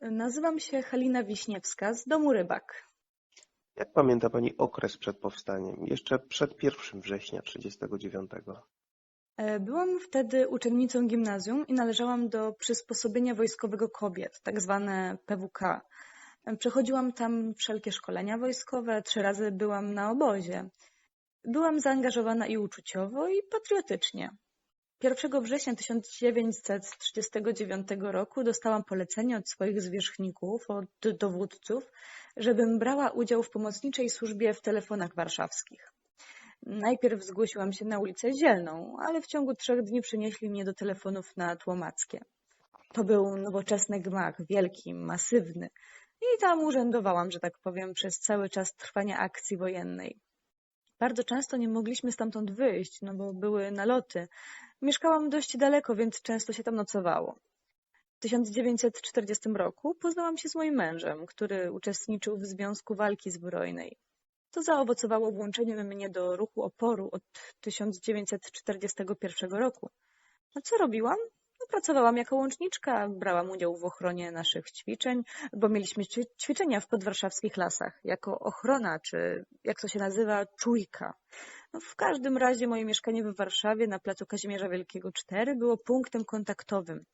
Nazywam się Halina Wiśniewska z domu Rybak. Jak pamięta Pani okres przed powstaniem, jeszcze przed 1 września 1939? E, Byłam wtedy uczennicą gimnazjum i należałam do przysposobienia wojskowego kobiet, tak zwane PWK. E, Przechodziłam tam wszelkie szkolenia wojskowe, trzy razy byłam na obozie. Byłam zaangażowana i uczuciowo, i patriotycznie. 1 września 1939 roku dostałam polecenie od swoich zwierzchników, od dowódców, żebym brała udział w pomocniczej służbie w telefonach warszawskich. Najpierw zgłosiłam się na ulicę Zielną, ale w ciągu trzech dni przenieśli mnie do telefonów na Tłomackie. To był nowoczesny gmach, wielki, masywny. I tam urzędowałam, że tak powiem, przez cały czas trwania akcji wojennej. Bardzo często nie mogliśmy stamtąd wyjść, no bo były naloty. Mieszkałam dość daleko, więc często się tam nocowało. W 1940 roku poznałam się z moim mężem, który uczestniczył w Związku Walki Zbrojnej. To zaowocowało włączeniem mnie do ruchu oporu od 1941 roku. A co robiłam? Pracowałam jako łączniczka, brałam udział w ochronie naszych ćwiczeń, bo mieliśmy ćwi- ćwiczenia w podwarszawskich lasach, jako ochrona, czy jak to się nazywa, czujka. No, w każdym razie moje mieszkanie w Warszawie na placu Kazimierza Wielkiego 4 było punktem kontaktowym.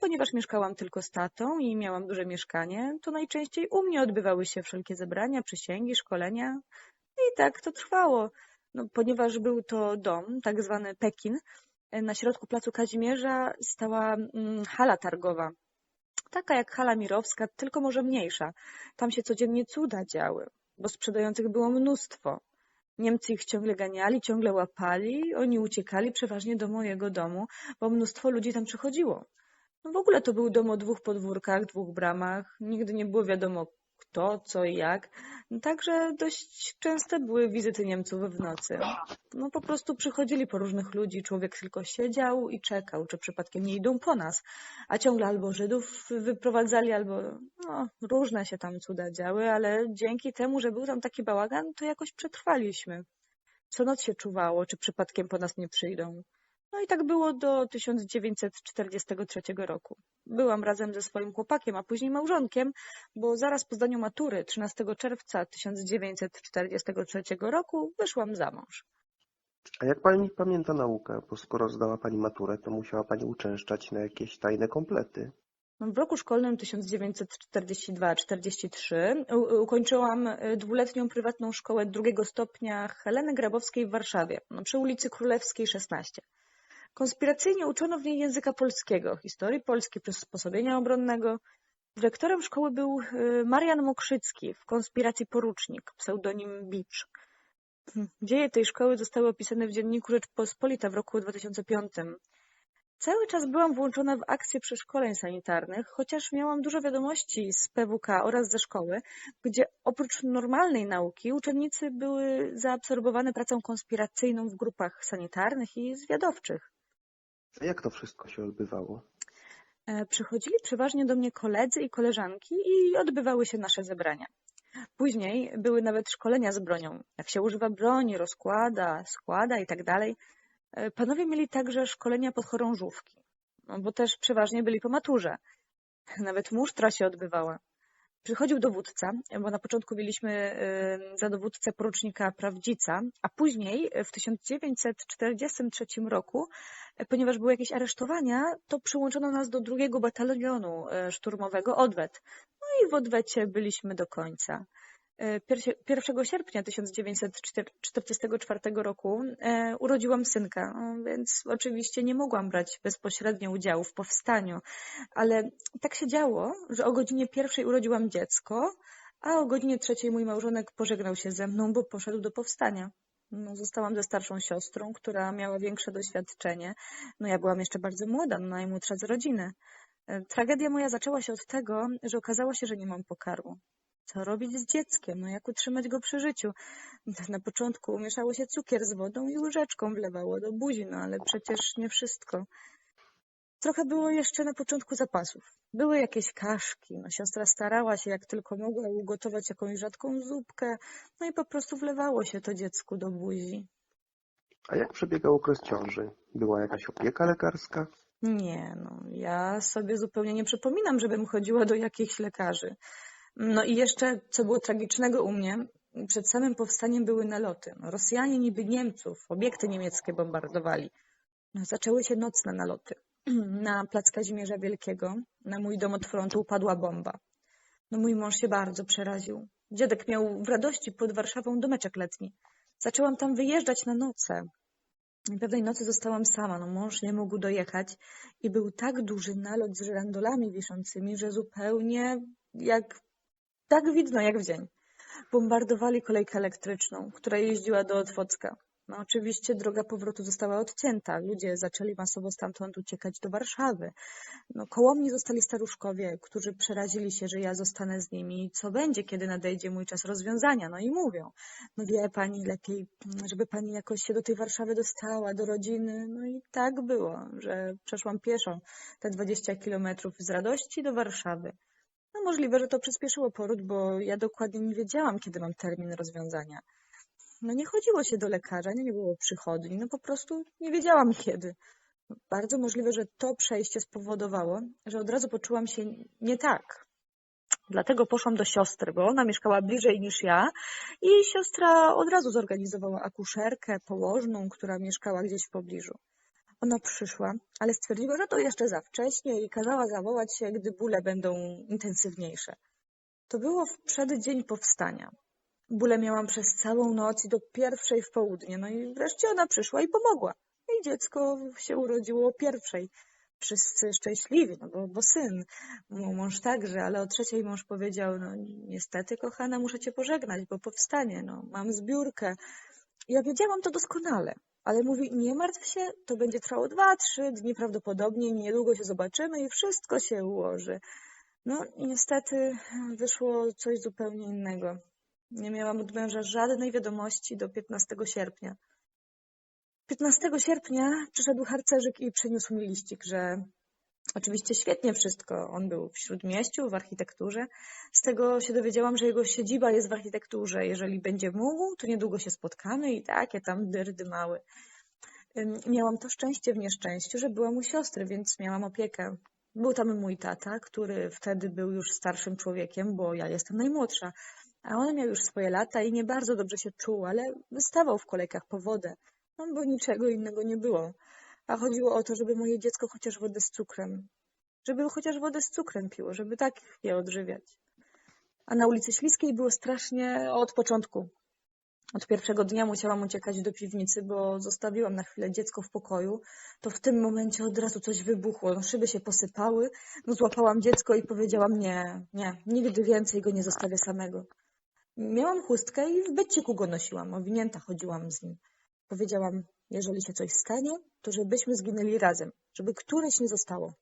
Ponieważ mieszkałam tylko z tatą i miałam duże mieszkanie, to najczęściej u mnie odbywały się wszelkie zebrania, przysięgi, szkolenia. I tak to trwało. No, ponieważ był to dom, tak zwany Pekin, na środku placu Kazimierza stała mm, hala targowa. Taka jak hala Mirowska, tylko może mniejsza. Tam się codziennie cuda działy, bo sprzedających było mnóstwo. Niemcy ich ciągle ganiali, ciągle łapali, oni uciekali przeważnie do mojego domu, bo mnóstwo ludzi tam przychodziło. No w ogóle to był dom o dwóch podwórkach, dwóch bramach. Nigdy nie było wiadomo kto, co i jak. Także dość częste były wizyty Niemców w nocy. No po prostu przychodzili po różnych ludzi, człowiek tylko siedział i czekał, czy przypadkiem nie idą po nas. A ciągle albo Żydów wyprowadzali, albo no, różne się tam cuda działy, ale dzięki temu, że był tam taki bałagan, to jakoś przetrwaliśmy. Co noc się czuwało, czy przypadkiem po nas nie przyjdą. No i tak było do 1943 roku. Byłam razem ze swoim chłopakiem, a później małżonkiem, bo zaraz po zdaniu matury 13 czerwca 1943 roku wyszłam za mąż. A jak Pani pamięta naukę? Bo skoro zdała Pani maturę, to musiała Pani uczęszczać na jakieś tajne komplety. No, W roku szkolnym 1942-43 u- ukończyłam y, dwuletnią prywatną szkołę drugiego stopnia Heleny Grabowskiej w Warszawie, no, przy ulicy Królewskiej 16. Konspiracyjnie uczono w niej języka polskiego, historii polskiej, przysposobienia obronnego. Dyrektorem szkoły był y, Marian Mokrzycki, w konspiracji porucznik, pseudonim Bicz. Hmm, Dzieje tej szkoły zostały opisane w dzienniku Rzeczpospolita w roku 2005. Cały czas byłam włączona w akcje przeszkoleń sanitarnych, chociaż miałam dużo wiadomości z PWK oraz ze szkoły, gdzie oprócz normalnej nauki uczennicy były zaabsorbowane pracą konspiracyjną w grupach sanitarnych i zwiadowczych. A jak to wszystko się odbywało? E, Przychodzili przeważnie do mnie koledzy i koleżanki i odbywały się nasze zebrania. Później były nawet szkolenia z bronią, jak się używa broni, rozkłada, składa i tak dalej. E, Panowie mieli także szkolenia podchorążówki, no bo też przeważnie byli po maturze. Nawet musztra się odbywała. Przychodził dowódca, bo na początku mieliśmy y, za dowódcę porucznika Prawdzica, a później w 1943 roku, y, ponieważ były jakieś aresztowania, to przyłączono nas do drugiego batalionu y, szturmowego Odwet. No i w Odwecie byliśmy do końca. Y, piersie- 1 sierpnia 1944 roku e, urodziłam synka, więc oczywiście nie mogłam brać bezpośrednio udziału w powstaniu, ale tak się działo, że o godzinie pierwszej urodziłam dziecko, a o godzinie trzeciej mój małżonek pożegnał się ze mną, bo poszedł do powstania. No, zostałam ze starszą siostrą, która miała większe doświadczenie. No ja byłam jeszcze bardzo młoda, no, najmłodsza z rodziny. E, Tragedia moja zaczęła się od tego, że okazało się, że nie mam pokarmu. Co robić z dzieckiem? No jak utrzymać go przy życiu? Na początku mieszało się cukier z wodą i łyżeczką wlewało do buzi, no ale przecież nie wszystko. Trochę było jeszcze na początku zapasów. Były jakieś kaszki, no siostra starała się jak tylko mogła ugotować jakąś rzadką zupkę, no i po prostu wlewało się to dziecku do buzi. A jak przebiegał okres ciąży? Była jakaś opieka lekarska? Nie, no, ja sobie zupełnie nie przypominam, żebym chodziła do jakichś lekarzy. No i jeszcze, co było tragicznego u mnie, przed samym powstaniem były naloty. No, Rosjanie niby Niemców, obiekty niemieckie bombardowali. No, zaczęły się nocne naloty. Na plac Kazimierza Wielkiego, na mój dom od frontu upadła bomba. No mój mąż się bardzo przeraził. Dziadek miał w radości pod Warszawą domeczek letni. Zaczęłam tam wyjeżdżać na noce. I Pewnej nocy zostałam sama, no mąż nie mógł dojechać i był tak duży nalot z żyrandolami wiszącymi, że zupełnie jak, tak widno jak w dzień. Bombardowali kolejkę elektryczną, która jeździła do Otwocka. No oczywiście droga powrotu została odcięta. Ludzie zaczęli masowo stamtąd uciekać do Warszawy. No, koło mnie zostali staruszkowie, którzy przerazili się, że ja zostanę z nimi. Co będzie, kiedy nadejdzie mój czas rozwiązania? No i mówią, no wie pani, lepiej, żeby pani jakoś się do tej Warszawy dostała, do rodziny. No i tak było, że przeszłam pieszo te 20 kilometrów z radości do Warszawy. No możliwe, że to przyspieszyło poród, bo ja dokładnie nie wiedziałam, kiedy mam termin rozwiązania. No nie chodziło się do lekarza, nie było przychodni, no po prostu nie wiedziałam kiedy. Bardzo możliwe, że to przejście spowodowało, że od razu poczułam się nie tak. Dlatego poszłam do siostry, bo ona mieszkała bliżej niż ja i siostra od razu zorganizowała akuszerkę, położną, która mieszkała gdzieś w pobliżu. Ona przyszła, ale stwierdziła, że to jeszcze za wcześnie i kazała zawołać się, gdy bóle będą intensywniejsze. To było w przeddzień powstania. Bóle miałam przez całą noc i do pierwszej w południe. No i wreszcie ona przyszła i pomogła. I dziecko się urodziło o pierwszej. Wszyscy szczęśliwi, no bo, bo syn, mąż także, ale o trzeciej mąż powiedział, no niestety kochana, muszę cię pożegnać, bo powstanie, no mam zbiórkę. Ja wiedziałam to doskonale, ale mówi, nie martw się, to będzie trwało dwa, trzy dni prawdopodobnie, niedługo się zobaczymy i wszystko się ułoży. No niestety wyszło coś zupełnie innego. Nie miałam od męża żadnej wiadomości do 15 sierpnia. 15 sierpnia przyszedł harcerzyk i przyniósł mi liścik, że oczywiście świetnie wszystko. On był w śródmieściu, w architekturze. Z tego się dowiedziałam, że jego siedziba jest w architekturze. Jeżeli będzie mógł, to niedługo się spotkamy i takie tam dyrdy mały. Miałam to szczęście w nieszczęściu, że byłam u siostry, więc miałam opiekę. Był tam mój tata, który wtedy był już starszym człowiekiem, bo ja jestem najmłodsza. A on miał już swoje lata i nie bardzo dobrze się czuł, ale wystawał w kolejkach po wodę, no bo niczego innego nie było. A chodziło o to, żeby moje dziecko chociaż wodę z cukrem, żeby chociaż wodę z cukrem piło, żeby tak je odżywiać. A na ulicy Śliskiej było strasznie od początku. Od pierwszego dnia musiałam uciekać do piwnicy, bo zostawiłam na chwilę dziecko w pokoju. To w tym momencie od razu coś wybuchło. No, szyby się posypały. No, złapałam dziecko i powiedziałam nie, nie, nigdy więcej go nie zostawię samego. Miałam chustkę i w byciku go nosiłam, owinięta chodziłam z nim. Powiedziałam, jeżeli się coś stanie, to żebyśmy zginęli razem, żeby któreś nie zostało.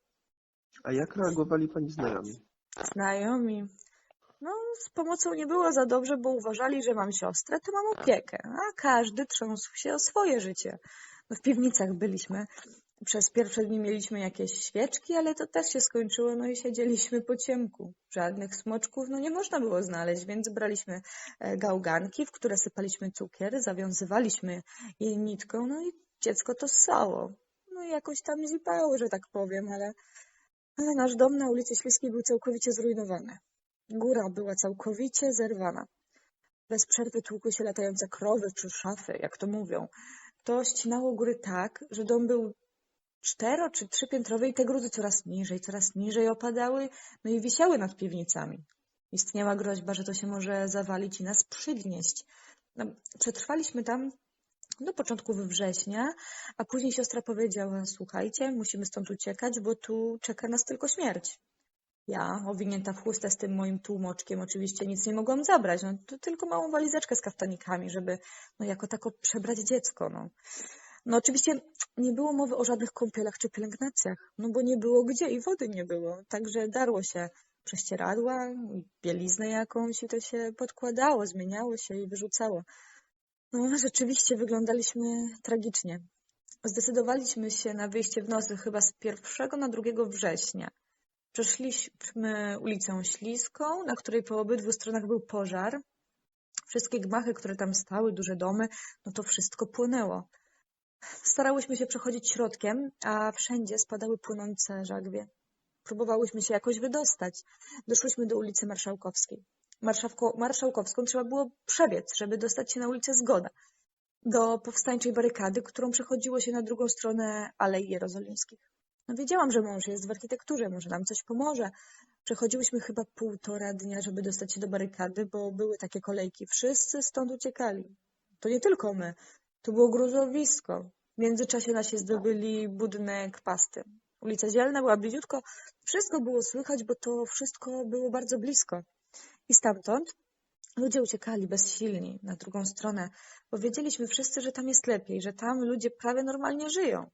A jak reagowali pani znajomi? Znajomi. No, z pomocą nie było za dobrze, bo uważali, że mam siostrę, to mam opiekę, a każdy trząsł się o swoje życie. No, w piwnicach byliśmy. Przez pierwsze dni mieliśmy jakieś świeczki, ale to też się skończyło, no i siedzieliśmy po ciemku. Żadnych smoczków, no nie można było znaleźć, więc braliśmy e, gałganki, w które sypaliśmy cukier, zawiązywaliśmy je nitką, no i dziecko to ssało. No i jakoś tam zipało, że tak powiem, ale, ale nasz dom na ulicy Śliskiej był całkowicie zrujnowany. Góra była całkowicie zerwana. Bez przerwy tłukły się latające krowy czy szafy, jak to mówią. To ścinało góry tak, że dom był cztero czy trzypiętrowy i te gruzy coraz niżej, coraz niżej opadały, no i wisiały nad piwnicami. Istniała groźba, że to się może zawalić i nas przygnieść. No, przetrwaliśmy tam do początku września, a później siostra powiedziała, słuchajcie, musimy stąd uciekać, bo tu czeka nas tylko śmierć. Ja, owinięta w chustę z tym moim tłumoczkiem, oczywiście nic nie mogłam zabrać, no to tylko małą walizeczkę z kaftanikami, żeby no jako tako przebrać dziecko, no. No oczywiście nie było mowy o żadnych kąpielach czy pielęgnacjach, no bo nie było gdzie i wody nie było, także darło się prześcieradła, bieliznę jakąś i to się podkładało, zmieniało się i wyrzucało. No rzeczywiście wyglądaliśmy tragicznie. Zdecydowaliśmy się na wyjście w nocy chyba z 1 na 2 września. Przeszliśmy ulicą Śliską, na której po obydwu stronach był pożar. Wszystkie gmachy, które tam stały, duże domy, no to wszystko płonęło. Starałyśmy się przechodzić środkiem, a wszędzie spadały płynące żagwie. Próbowałyśmy się jakoś wydostać. Doszłyśmy do ulicy Marszałkowskiej. Marszałko, Marszałkowską trzeba było przebiec, żeby dostać się na ulicę Zgoda. Do powstańczej barykady, którą przechodziło się na drugą stronę Alei Jerozolimskich. No wiedziałam, że mąż jest w architekturze, może nam coś pomoże. Przechodziłyśmy chyba półtora dnia, żeby dostać się do barykady, bo były takie kolejki. Wszyscy stąd uciekali. To nie tylko my. To było gruzowisko. W międzyczasie nasi zdobyli budynek pasty. Ulica Zielna była bliziutko. Wszystko było słychać, bo to wszystko było bardzo blisko. I stamtąd ludzie uciekali bezsilni na drugą stronę, bo wiedzieliśmy wszyscy, że tam jest lepiej, że tam ludzie prawie normalnie żyją.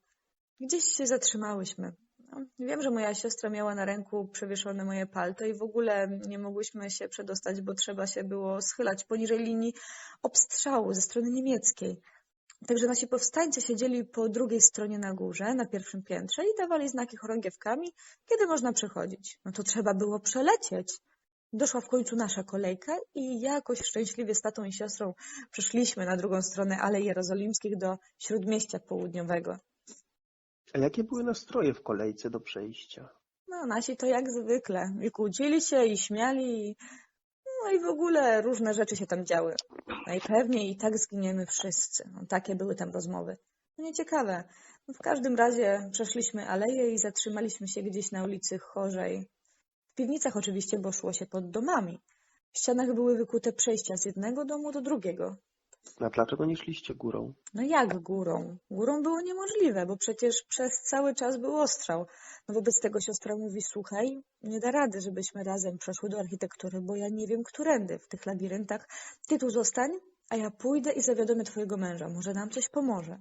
Gdzieś się zatrzymałyśmy. No, wiem, że moja siostra miała na ręku przewieszone moje palto i w ogóle nie mogłyśmy się przedostać, bo trzeba się było schylać poniżej linii obstrzału ze strony niemieckiej. Także nasi powstańcy siedzieli po drugiej stronie na górze, na pierwszym piętrze i dawali znaki chorągiewkami, kiedy można przechodzić. No to trzeba było przelecieć. Doszła w końcu nasza kolejka i jakoś szczęśliwie z tatą i siostrą przeszliśmy na drugą stronę Alei Jerozolimskich do Śródmieścia Południowego. A jakie były nastroje w kolejce do przejścia? No, nasi to jak zwykle. I kłócili się, i śmiali, i... no i w ogóle różne rzeczy się tam działy. Najpewniej i tak zginiemy wszyscy. No, takie były tam rozmowy. No nieciekawe. No, w każdym razie przeszliśmy aleję i zatrzymaliśmy się gdzieś na ulicy Chorzej. W piwnicach oczywiście, bo szło się pod domami. W ścianach były wykute przejścia z jednego domu do drugiego. A dlaczego nie szliście górą? No jak górą? Górą było niemożliwe, bo przecież przez cały czas był ostrzał. No wobec tego siostra mówi, słuchaj, nie da rady, żebyśmy razem przeszły do architektury, bo ja nie wiem, którędy w tych labiryntach. Ty tu zostań, a ja pójdę i zawiadomię twojego męża. Może nam coś pomoże.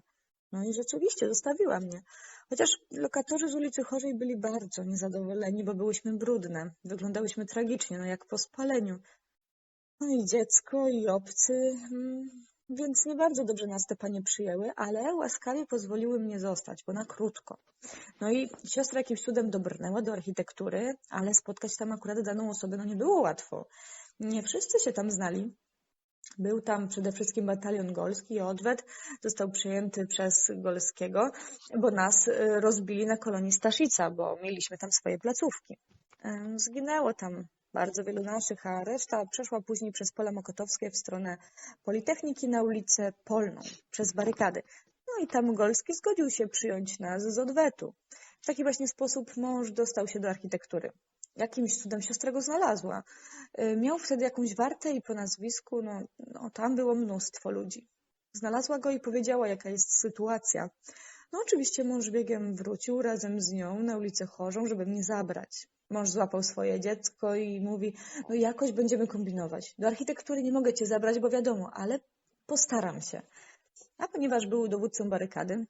No i rzeczywiście zostawiła mnie. Chociaż lokatorzy z ulicy Chorzej byli bardzo niezadowoleni, bo byłyśmy brudne. Wyglądałyśmy tragicznie, no jak po spaleniu. No i dziecko, i obcy, mm, więc nie bardzo dobrze nas te panie przyjęły, ale łaskawie pozwoliły mnie zostać, bo na krótko. No i siostra jakimś cudem dobrnęła do architektury, ale spotkać tam akurat daną osobę no nie było łatwo. Nie wszyscy się tam znali. Był tam przede wszystkim batalion golski i odwet został przejęty przez Golskiego, bo nas y, rozbili na kolonii Staszica, bo mieliśmy tam swoje placówki. Zginęło tam bardzo wielu naszych, a reszta przeszła później przez pola mokotowskie w stronę Politechniki na ulicę Polną, przez barykady. No i tam Golski zgodził się przyjąć nas z odwetu. W taki właśnie sposób mąż dostał się do architektury. Jakimś cudem siostra go znalazła. Y, Miał wtedy jakąś wartę i po nazwisku, no, no tam było mnóstwo ludzi. Znalazła go i powiedziała, jaka jest sytuacja. No oczywiście mąż biegiem wrócił razem z nią na ulicę Chorzą, żeby mnie zabrać. Mąż złapał swoje dziecko i mówi, no jakoś będziemy kombinować. Do architektury nie mogę cię zabrać, bo wiadomo, ale postaram się. A ponieważ był dowódcą barykady,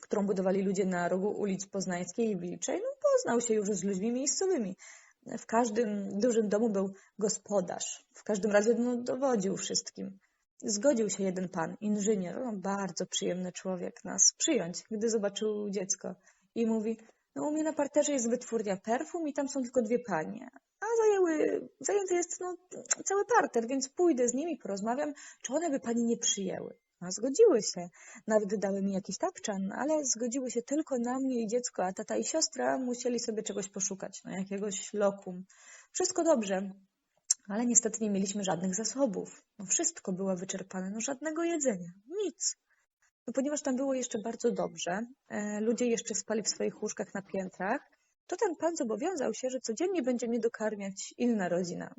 którą budowali ludzie na rogu ulic Poznańskiej i Wilczej, no poznał się już z ludźmi miejscowymi. W każdym dużym domu był gospodarz. W każdym razie no, dowodził wszystkim. Zgodził się jeden pan, inżynier, no, bardzo przyjemny człowiek, nas przyjąć, gdy zobaczył dziecko. I mówi, no u mnie na parterze jest wytwórnia perfum i tam są tylko dwie panie. A zajęły, zajęty jest no, cały parter, więc pójdę z nimi, porozmawiam, czy one by pani nie przyjęły. A zgodziły się. Nawet dały mi jakiś tapczan, ale zgodziły się tylko na mnie i dziecko, a tata i siostra musieli sobie czegoś poszukać, no jakiegoś lokum. Wszystko dobrze, ale niestety nie mieliśmy żadnych zasobów. No wszystko było wyczerpane, no żadnego jedzenia, nic. No ponieważ tam było jeszcze bardzo dobrze, e, ludzie jeszcze spali w swoich łóżkach na piętrach, to ten pan zobowiązał się, że codziennie będzie mnie dokarmiać inna rodzina.